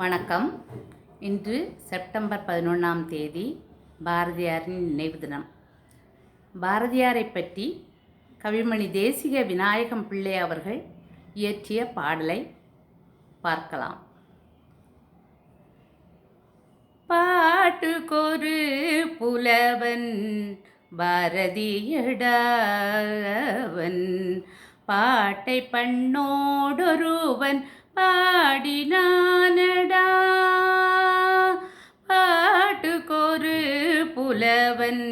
வணக்கம். இன்று செப்டம்பர் பதினொன்றாம் தேதி பாரதியாரின் நினைவு தினம். பாரதியாரை பற்றி கவிமணி தேசிக விநாயகம் பிள்ளை அவர்கள் இயற்றிய பாடலை பார்க்கலாம். பாட்டுக்கொரு புலவன் பாரதியடாவன். பாட்டை பண்ணோடொருவன் பாடினானடா. பாட்டுக்கொரு புலவன்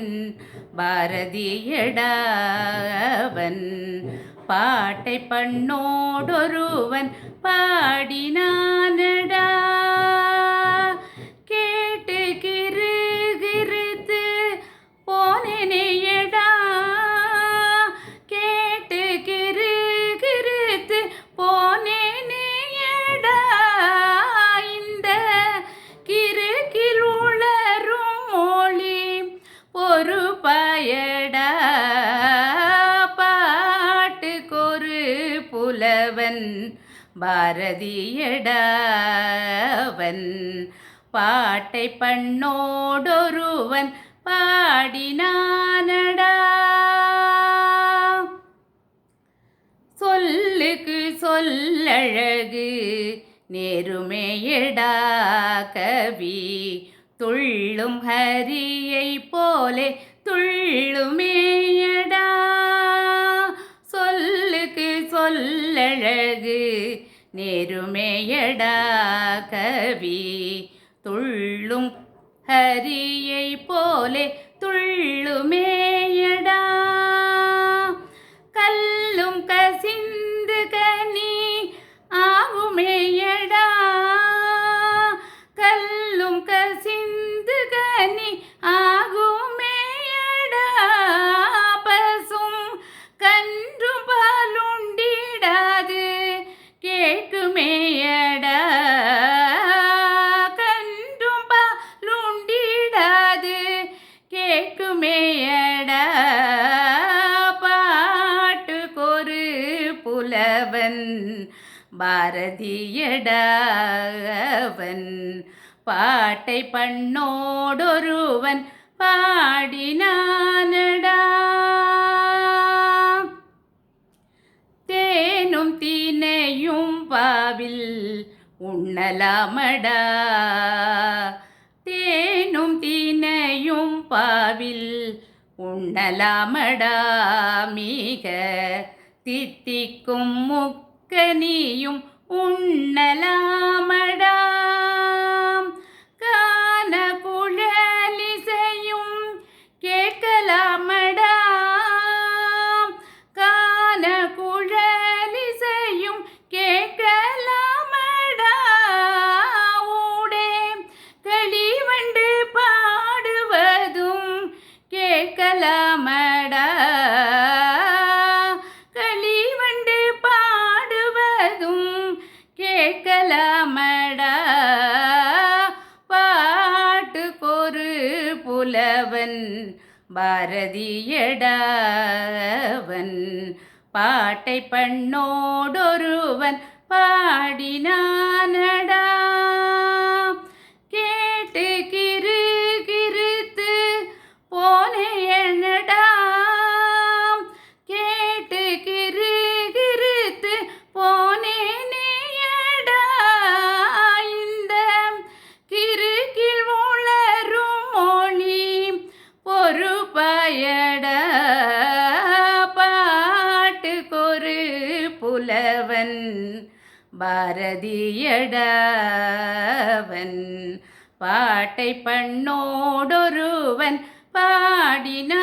பாரதியடாவன் பாட்டை பண்ணோடொருவன் பாடினானடா. பாட்டுக்கொரு புலவன் பாரதியடாவன். பாட்டை பண்ணோடொருவன் பாடினானடா. சொல்லுக்கு சொல்லழகு நேருமேயடா கவி. துள்ளும் ஹரியை போலே துள்ளுமேயடா சொல்லுக்கு சொல்லழகு நேருமேயடா கவி. துள்ளும் ஹரியை போலே துள்ளுமே அவன் பாரதியடாவன். பாட்டை பண்ணோடொருவன் பாடினானடா. தேனும் தீனையும் பாவில் உண்ணலாமடா. தேனும் தீனையும் பாவில் உண்ணலாமடா. மிக தித்திக்கும் முக்கனியும் உண்ணலாமடாம். கான குழலிசையும் கேட்கலாமடாம். கான குழலிசையும் கேட்கலாமடா. ஊடே களிவண்டு பாடுவதும் கேட்கலாமடா. புலவன் பாரதியடாவன். பாட்டை பண்ணோடொருவன் பாடினானடா. பாரதியடவன் பாட்டை பண்ணோடொருவன் பாடின